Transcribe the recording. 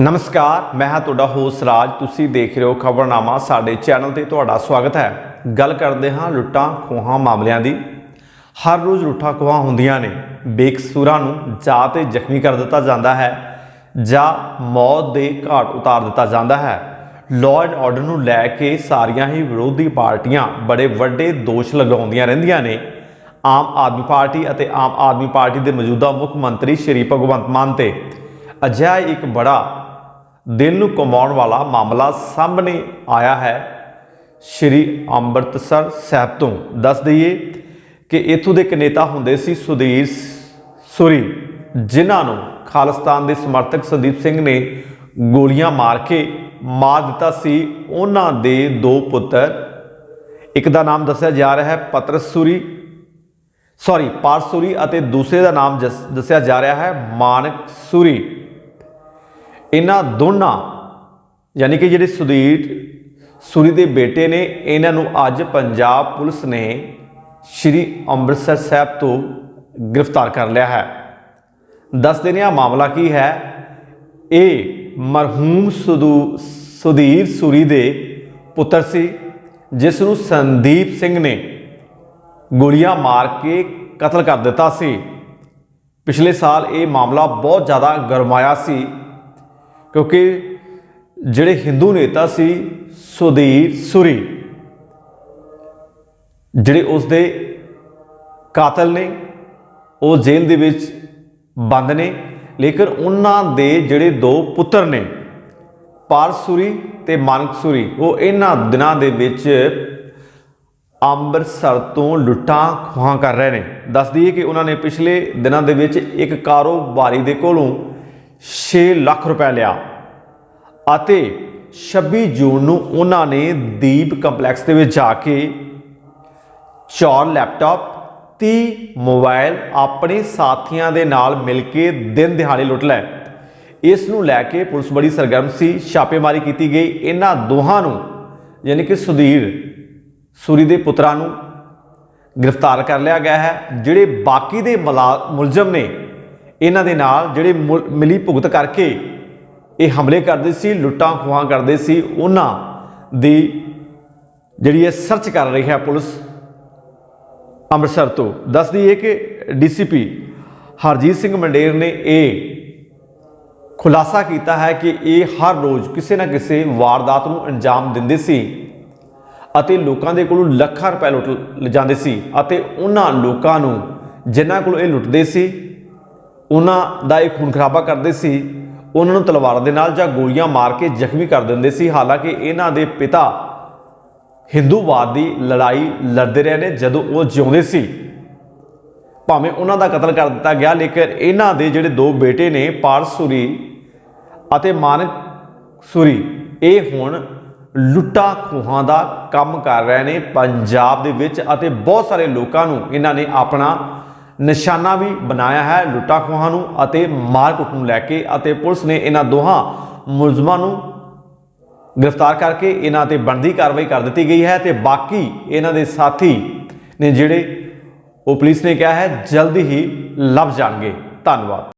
ਨਮਸਕਾਰ, ਮੈਂ ਹਾਂ ਤੁਹਾਡਾ ਹੋਸਟ ਰਾਜ। ਤੁਸੀਂ ਦੇਖ ਰਹੇ ਹੋ ਖਬਰਨਾਮਾ, ਸਾਡੇ ਚੈਨਲ ਤੇ ਤੁਹਾਡਾ ਸਵਾਗਤ ਹੈ। ਗੱਲ ਕਰਦੇ ਹਾਂ ਲੁੱਟਾਂ ਖੋਹਾਂ ਮਾਮਲਿਆਂ ਦੀ। ਹਰ ਰੋਜ਼ ਲੁੱਟਾਂ ਖੋਹਾਂ ਹੁੰਦੀਆਂ ਨੇ। ਬੇਕਸੂਰਾਂ ਨੂੰ ਜਾਂ ਤੇ ਜ਼ਖਮੀ ਕਰ ਦਿੱਤਾ ਜਾਂਦਾ ਹੈ, ਜਾਂ ਮੌਤ ਦੇ ਘਾਟ ਉਤਾਰ ਦਿੱਤਾ ਜਾਂਦਾ ਹੈ। ਲਾਅ ਐਂਡ ਆਰਡਰ ਨੂੰ ਲੈ ਕੇ ਸਾਰੀਆਂ ਹੀ ਵਿਰੋਧੀ ਪਾਰਟੀਆਂ ਬੜੇ ਵੱਡੇ ਦੋਸ਼ ਲਗਾਉਂਦੀਆਂ ਰਹਿੰਦੀਆਂ ਨੇ। ਆਮ ਆਦਮੀ ਪਾਰਟੀ ਅਤੇ ਆਮ ਆਦਮੀ ਪਾਰਟੀ ਦੇ ਮੌਜੂਦਾ ਮੁੱਖ ਮੰਤਰੀ ਸ਼੍ਰੀ ਭਗਵੰਤ ਮਾਨ ਤੇ। ਅਜਿਹਾ ਇੱਕ ਬੜਾ ਦਿਲ ਨੂੰ ਕਮਾਉਣ ਵਾਲਾ ਮਾਮਲਾ ਸਾਹਮਣੇ ਆਇਆ ਹੈ। ਸ਼੍ਰੀ ਅੰਮ੍ਰਿਤਸਰ ਸਾਹਿਬ ਤੋਂ। ਦੱਸ ਦਈਏ ਕਿ ਇਥੋਂ ਦੇ ਇੱਕ ਨੇਤਾ ਹੁੰਦੇ ਸੀ ਸੁਧੀਰ ਸੁਰੀ, ਜਿਨ੍ਹਾਂ ਨੂੰ ਖਾਲਿਸਤਾਨ ਦੇ ਸਮਰਥਕ ਸੰਦੀਪ ਸਿੰਘ ਨੇ ਗੋਲੀਆਂ ਮਾਰ ਕੇ ਮਾਰ ਦਿੱਤਾ ਸੀ। ਉਹਨਾਂ ਦੇ ਦੋ ਪੁੱਤਰ, ਇੱਕ ਦਾ ਨਾਮ ਦੱਸਿਆ ਜਾ ਰਿਹਾ ਹੈ ਪਤਰਸ ਸੁਰੀ ਸੌਰੀ ਪਾਰਸੂਰੀ ਅਤੇ ਦੂਸਰੇ ਦਾ ਨਾਮ ਜਸ- ਦੱਸਿਆ ਜਾ ਰਿਹਾ ਹੈ ਮਾਨਕ ਸੂਰੀ। ਇਹਨਾਂ ਦੋਨਾਂ, ਯਾਨੀ ਕਿ ਜਿਹੜੇ ਸੁਧੀਰ ਸੂਰੀ ਦੇ ਬੇਟੇ ਨੇ, ਇਹਨਾਂ ਨੂੰ ਅੱਜ ਪੰਜਾਬ ਪੁਲਿਸ ਨੇ ਸ਼੍ਰੀ ਅੰਮ੍ਰਿਤਸਰ ਸਾਹਿਬ ਤੋਂ ਗ੍ਰਿਫਤਾਰ ਕਰ ਲਿਆ ਹੈ। ਦੱਸ ਦਿੰਦੇ ਹਾਂ ਮਾਮਲਾ ਕੀ ਹੈ। ਇਹ ਮਰਹੂਮ ਸੁਦੂ ਸੁਧੀਰ ਸੂਰੀ ਦੇ ਪੁੱਤਰ ਸੀ, ਜਿਸ ਨੂੰ ਸੰਦੀਪ ਸਿੰਘ ਨੇ ਗੋਲੀਆਂ ਮਾਰ ਕੇ ਕਤਲ ਕਰ ਦਿੱਤਾ ਸੀ। ਪਿਛਲੇ ਸਾਲ ਇਹ ਮਾਮਲਾ ਬਹੁਤ ਜ਼ਿਆਦਾ ਗਰਮਾਇਆ ਸੀ। ਕਿਉਂਕਿ ਜਿਹੜੇ ਹਿੰਦੂ ਨੇਤਾ ਸੀ ਸੁਧੀਰ ਸੁਰੀ, ਜਿਹੜੇ ਉਸ ਦੇ ਕਾਤਲ ਨੇ, ਉਹ ਜੇਲ੍ਹ ਦੇ ਵਿੱਚ ਬੰਦ ਨੇ, ਲੇਕਿਨ ਉਹਨਾਂ ਦੇ ਜਿਹੜੇ ਦੋ ਪੁੱਤਰ ਨੇ ਪਾਰਸੂਰੀ ਤੇ ਮਾਨਕਸੂਰੀ ਉਹ ਇਹਨਾਂ ਦਿਨਾਂ ਦੇ ਵਿੱਚ ਅੰਮ੍ਰਿਤਸਰ ਤੋਂ ਲੁੱਟਾਂ ਖੋਹਾਂ ਕਰ ਰਹੇ ਨੇ। ਦੱਸ ਦਈਏ ਕਿ ਉਹਨਾਂ ਨੇ ਪਿਛਲੇ ਦਿਨਾਂ ਦੇ ਵਿੱਚ ਇੱਕ ਕਾਰੋਬਾਰੀ ਦੇ ਕੋਲੋਂ 6 ਲੱਖ ਰੁਪਏ ਲਿਆ। ਅਤੇ 26 ਜੂਨ ਨੂੰ ਉਹਨਾਂ ਨੇ ਦੀਪ ਕੰਪਲੈਕਸ ਦੇ ਵਿੱਚ ਜਾ ਕੇ ਚਾਰ ਲੈਪਟਾਪ 30 ਮੋਬਾਈਲ ਆਪਣੇ ਸਾਥੀਆਂ ਦੇ ਨਾਲ ਮਿਲ ਕੇ ਦਿਨ ਦਿਹਾੜੇ ਲੁੱਟ ਲਏ। ਇਸ ਨੂੰ ਲੈ ਕੇ ਪੁਲਿਸ ਬੜੀ ਸਰਗਰਮ ਸੀ, ਛਾਪੇਮਾਰੀ ਕੀਤੀ ਗਈ। ਇਹਨਾਂ ਦੋਹਾਂ ਨੂੰ, ਯਾਨੀ ਕਿ ਸੁਧੀਰ ਸੂਰੀ ਦੇ ਪੁੱਤਰਾਂ ਨੂੰ ਗ੍ਰਿਫਤਾਰ ਕਰ ਲਿਆ ਗਿਆ ਹੈ, ਜਿਹੜੇ ਬਾਕੀ ਦੇ ਮਲਾ- ਮੁਲਜ਼ਮ ਨੇ ਇਹਨਾਂ ਦੇ ਨਾਲ ਜਿਹੜੇ ਮੁਲ- ਮਿਲੀ ਭੁਗਤ ਕਰਕੇ ਇਹ ਹਮਲੇ ਕਰਦੇ ਸੀ, ਲੁੱਟਾਂ ਖੋਹਾਂ ਕਰਦੇ ਸੀ, ਉਹਨਾਂ ਦੀ ਜਿਹੜੀ ਇਹ ਸਰਚ ਕਰ ਰਹੀ ਹੈ ਪੁਲਿਸ ਅੰਮ੍ਰਿਤਸਰ ਤੋਂ। ਦੱਸਦੀ ਹੈ ਕਿ ਡੀਸੀਪੀ ਹਰਜੀਤ ਸਿੰਘ ਮੰਡੇਰ ਨੇ ਇਹ ਖੁਲਾਸਾ ਕੀਤਾ ਹੈ ਕਿ ਇਹ ਹਰ ਰੋਜ਼ ਕਿਸੇ ਨਾ ਕਿਸੇ ਵਾਰਦਾਤ ਨੂੰ ਅੰਜਾਮ ਦਿੰਦੇ ਸੀ ਅਤੇ ਲੋਕਾਂ ਦੇ ਕੋਲੋਂ ਲੱਖਾਂ ਰੁਪਏ ਲੁੱਟ ਲਿਜਾਂਦੇ ਸੀ ਅਤੇ ਉਹਨਾਂ ਲੋਕਾਂ ਨੂੰ ਜਿਨ੍ਹਾਂ ਕੋਲ ਇਹ ਲੁੱਟਦੇ ਸੀ ਉਹਨਾਂ ਦਾ ਇਹ ਖੂਨ ਖਰਾਬਾ ਕਰਦੇ ਸੀ, ਉਹਨਾਂ ਨੂੰ ਤਲਵਾਰ ਦੇ ਨਾਲ ਜਾਂ ਗੋਲੀਆਂ ਮਾਰ ਕੇ ਜ਼ਖਮੀ ਕਰ ਦਿੰਦੇ ਸੀ। ਹਾਲਾਂਕਿ ਇਹਨਾਂ ਦੇ ਪਿਤਾ ਹਿੰਦੂਵਾਦ ਦੀ ਲੜਾਈ ਲੜਦੇ ਰਹੇ ਨੇ, ਜਦੋਂ ਉਹ ਜਿਉਂਦੇ ਸੀ। ਭਾਵੇਂ ਉਹਨਾਂ ਦਾ ਕਤਲ ਕਰ ਦਿੱਤਾ ਗਿਆ, ਲੇਕਿਨ ਇਹਨਾਂ ਦੇ ਜਿਹੜੇ ਦੋ ਬੇਟੇ ਨੇ, ਪਾਰਸੂਰੀ ਅਤੇ ਮਾਨਕ ਸੂਰੀ ਇਹ ਹੁਣ ਲੁੱਟਾ ਖੋਹਾਂ ਦਾ ਕੰਮ ਕਰ ਰਹੇ ਨੇ ਪੰਜਾਬ ਦੇ ਵਿੱਚ ਅਤੇ ਬਹੁਤ ਸਾਰੇ ਲੋਕਾਂ ਨੂੰ ਇਹਨਾਂ ਨੇ ਆਪਣਾ ਨਿਸ਼ਾਨਾ ਵੀ ਬਣਾਇਆ ਹੈ ਲੁੱਟਾ ਖੋਹਾਂ ਨੂੰ ਅਤੇ ਮਾਰ ਕੁੱਟ ਨੂੰ ਲੈ ਕੇ ਅਤੇ ਪੁਲਿਸ ਨੇ ਇਹਨਾਂ ਦੋਹਾਂ ਮੁਲਜ਼ਮਾਂ ਨੂੰ ਗ੍ਰਿਫਤਾਰ ਕਰਕੇ ਇਹਨਾਂ ਤੇ ਬਣਦੀ ਕਾਰਵਾਈ ਕਰ ਦਿੱਤੀ ਗਈ ਹੈ ਤੇ ਬਾਕੀ ਇਹਨਾਂ ਦੇ ਸਾਥੀ ਨੇ ਜਿਹੜੇ ਉਹ ਪੁਲਿਸ ਨੇ ਕਿਹਾ ਹੈ, ਜਲਦੀ ਹੀ ਲੱਭ ਜਾਣਗੇ। ਧੰਨਵਾਦ।